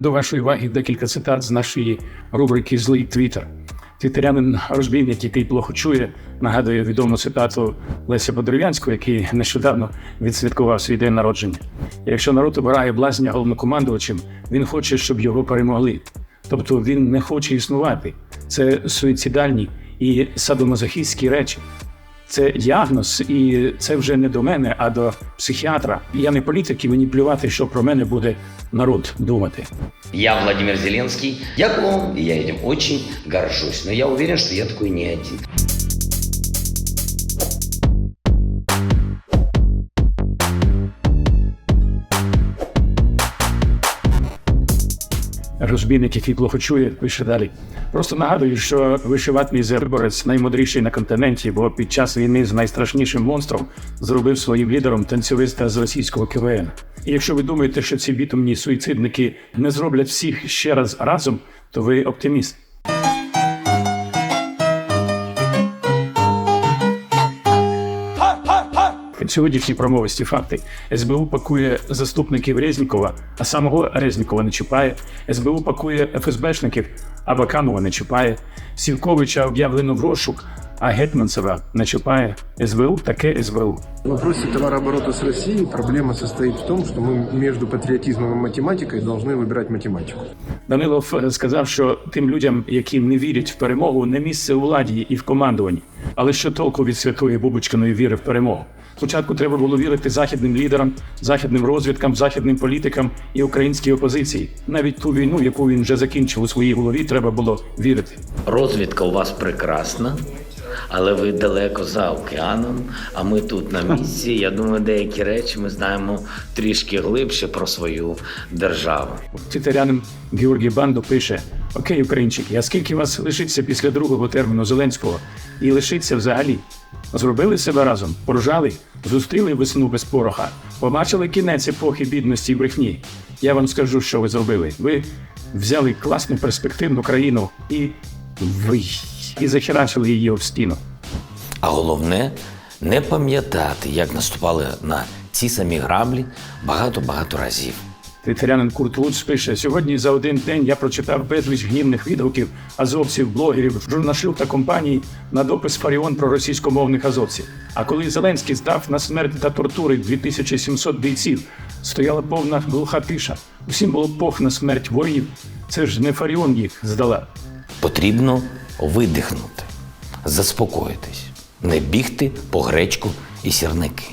До вашої уваги декілька цитат з нашої рубрики Злий Твіттер. Твіттерянин розбійник, який плохо чує, нагадує відому цитату Леся Подерев'янського, який нещодавно відсвяткував свій день народження. Якщо народ обирає блазня головнокомандувачем, він хоче, щоб його перемогли. Тобто він не хоче існувати. Це суїцидальні і садомазохістські речі. Це діагноз, і це вже не до мене, а до психіатра. Я не політик, і мені плювати, що про мене буде народ думати. Я Владимир Зеленський. Я клоун, і я этим очень горжусь. Но я уверен, що я такой не один. Розбійник, який плохо чує, пише далі. Просто нагадую, що вишиватний зерборець наймудріший на континенті, бо під час війни з найстрашнішим монстром зробив своїм лідером танцювиста з російського КВН. І якщо ви думаєте, що ці бітумні суїцидники не зроблять всіх ще раз разом, то ви оптиміст. Сьогоднішні промовисті факти. СБУ пакує заступників Резнікова, а самого Резнікова не чіпає. СБУ пакує ФСБшників, а Баканова не чіпає. Сівковича об'явлено в розшук, а Гетманцева не чіпає. СБУ таке СБУ. В вопросе товарооборота с Россией проблема состоит в том, что мы между патриотизмом и математикой должны выбирать математику. Данилов е, сказав, що тим людям, які не вірять в перемогу, не місце у владі і в командуванні. Але що толку від святої Бубочкиної віри в перемогу? Спочатку треба було вірити західним лідерам, західним розвідкам, західним політикам і українській опозиції. Навіть ту війну, яку він вже закінчив у своїй голові, треба було вірити. Розвідка у вас прекрасна, але ви далеко за океаном, а ми тут на місці. Я думаю, деякі речі ми знаємо трішки глибше про свою державу. Твітерянин Георгій Бандо пише: Окей, українчики, а скільки вас лишиться після другого терміну Зеленського і лишиться взагалі? Зробили себе разом, поржали, зустріли весну без пороха, побачили кінець епохи бідності і брехні. Я вам скажу, що ви зробили. Ви взяли класну перспективну країну і ви і захерачили її об стіну. А головне не пам'ятати, як наступали на ці самі граблі багато-багато разів. Твітерянин Курт Вудс пише: сьогодні за один день я прочитав безліч гнівних відгуків азовців, блогерів, журналістів та компаній на допис Фаріон про російськомовних азовців. А коли Зеленський здав на смерть та тортури 2700 бійців, стояла повна глуха тиша. Усім було пох на смерть воїнів. Це ж не Фаріон їх здала. Потрібно видихнути, заспокоїтись, не бігти по гречку і сірники.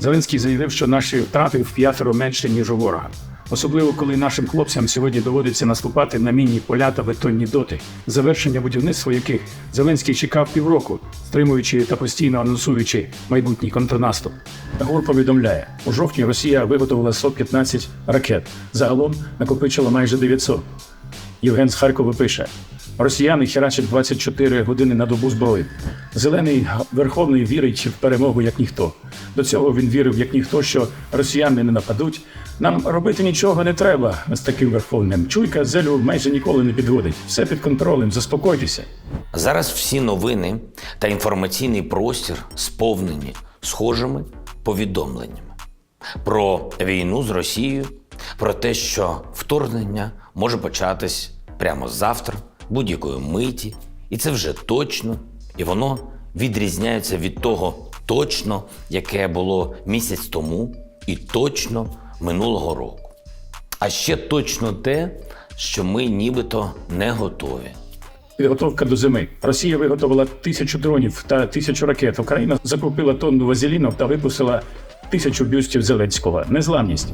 Зеленський заявив, що наші втрати в п'ятеро менше, ніж у ворога. Особливо коли нашим хлопцям сьогодні доводиться наступати на мінні поля та бетонні доти, завершення будівництва яких Зеленський чекав півроку, стримуючи та постійно анонсуючи майбутній контрнаступ. ГУР повідомляє, у жовтні Росія виготовила 115 ракет. Загалом накопичила майже 900. Євген з Харкова пише: Росіяни херачать 24 години на добу зброї. Зелений верховний вірить в перемогу як ніхто. До цього він вірив як ніхто, що росіяни не нападуть. Нам робити нічого не треба з таким верховним. Чуйка зелю майже ніколи не підводить. Все під контролем. Заспокойтеся. Зараз всі новини та інформаційний простір сповнені схожими повідомленнями про війну з Росією, про те, що вторгнення може початись прямо завтра, будь-якої миті, і це вже точно, і воно відрізняється від того точно, яке було місяць тому, і точно минулого року. А ще точно те, що ми нібито не готові. Підготовка до зими. Росія виготовила тисячу дронів та тисячу ракет. Україна закупила тонну вазеліну та випустила тисячу бюстів Зеленського. Незламність.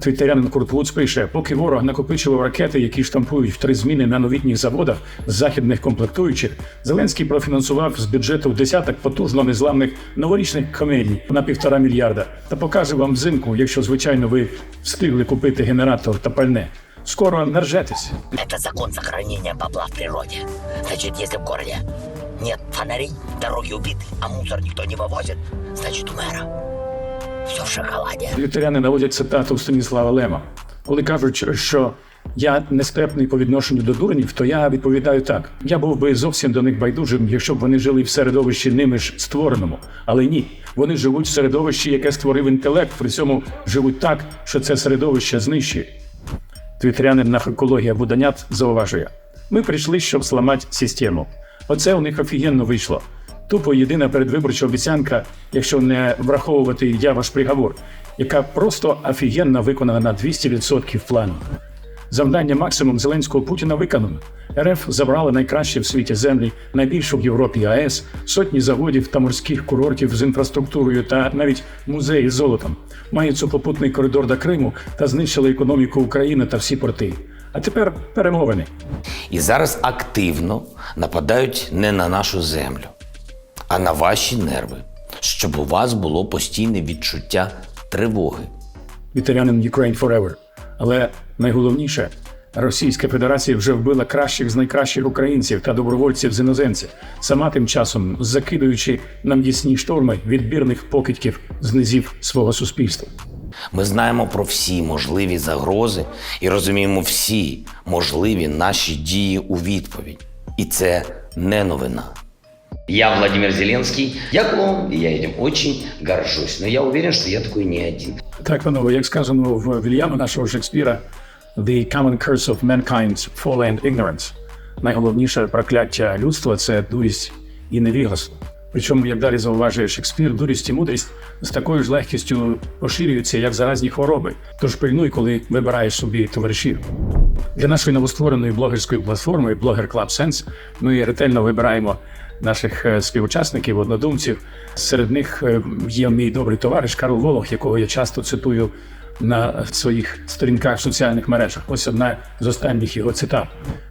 Твіттерянин Курт Вудс пише, поки ворог накопичував ракети, які штампують в три зміни на новітніх заводах з західних комплектуючих, Зеленський профінансував з бюджету в десяток потужно незламних новорічних комедій на півтора мільярда та покаже вам взимку, якщо звичайно ви встигли купити генератор та пальне. Скоро наржетесь. Это закон сохранения бабла в природе. Значит, если в городе нет фонарей, дороги убиты, а мусор никто не вывозит, значит, у мэра все в шоколаде. Вікторяни наводять цитату Станіслава Лема. Коли кажуть, що я нестерпний по відношенню до дурнів, то я відповідаю так: я був би зовсім до них байдужим, якщо б вони жили в середовищі ними ж створеному. Але ні, вони живуть в середовищі, яке створив інтелект, при цьому живуть так, що це середовище знищує. твітерянин на екологія Буданят зауважує: ми прийшли, щоб зламати систему. Оце у них офігенно вийшло. Тупо єдина передвиборча обіцянка, якщо не враховувати я ваш приговор, яка просто офігенно виконана на 200% плану. Завдання максимум Зеленського Путіна виконано. РФ забрала найкращі в світі землі, найбільшу в Європі АЕС, сотні заводів та морських курортів з інфраструктурою та навіть музеї з золотом. Мають сухопутний коридор до Криму та знищили економіку України та всі порти. А тепер перемовини. І зараз активно нападають не на нашу землю, а на ваші нерви, щоб у вас було постійне відчуття тривоги. Вітерянин Ukraine Forever. Але найголовніше, Російська Федерація вже вбила кращих з найкращих українців та добровольців з іноземців, сама тим часом закидуючи нам ясні шторми відбірних покидьків з низів свого суспільства. Ми знаємо про всі можливі загрози і розуміємо всі можливі наші дії у відповідь. І це не новина. Я Владимир Зеленский. Я клоун, и я этим очень горжусь. Но я уверен, что я такой не один. Так, панове, як сказано в Вільяма нашого Шекспіра, The common curse of mankind's folly and ignorance. Найголовніше прокляття людства це дурість і невігластво. Причому, як далі зауважує Шекспір, дурість і мудрість з такою ж легкістю поширюються, як заразні хвороби. Тож пильнуй, коли вибираєш собі товаришів. Для нашої новоствореної блогерської платформи Blogger Club Sense ми ретельно вибираємо наших е, співучасників, однодумців. Серед них е, є мій добрий товариш Карл Волох, якого я часто цитую на своїх сторінках в соціальних мережах. Ось одна з останніх його цитат.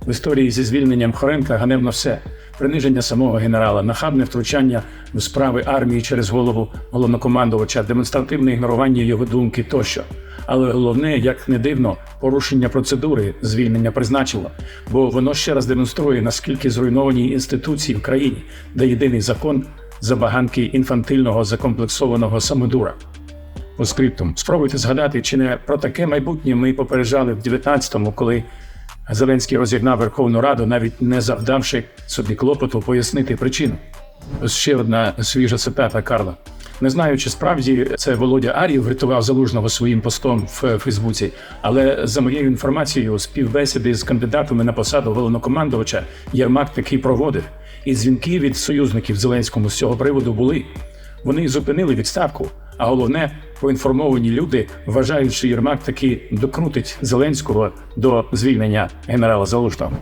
В історії зі звільненням Хоренка ганебно все. Приниження самого генерала, нахабне втручання в справи армії через голову головнокомандувача, демонстративне ігнорування його думки тощо. Але головне, як не дивно, порушення процедури звільнення призначило, бо воно ще раз демонструє, наскільки зруйновані інституції в країні, де єдиний закон забаганки інфантильного закомплексованого самодура. По скриптум. Спробуйте згадати, чи не про таке майбутнє ми попереджали в 19-му, коли Зеленський розігнав Верховну Раду, навіть не завдавши собі клопоту пояснити причину. Ще одна свіжа цитата Карла. Не знаю, чи справді це Володя Ар'єв врятував залужного своїм постом в Фейсбуці, але за моєю інформацією, співбесіди з кандидатами на посаду головнокомандувача Єрмак таки проводив. І дзвінки від союзників Зеленському з цього приводу були. Вони зупинили відставку. А головне, поінформовані люди вважають, що Єрмак таки докрутить Зеленського до звільнення генерала Залужного.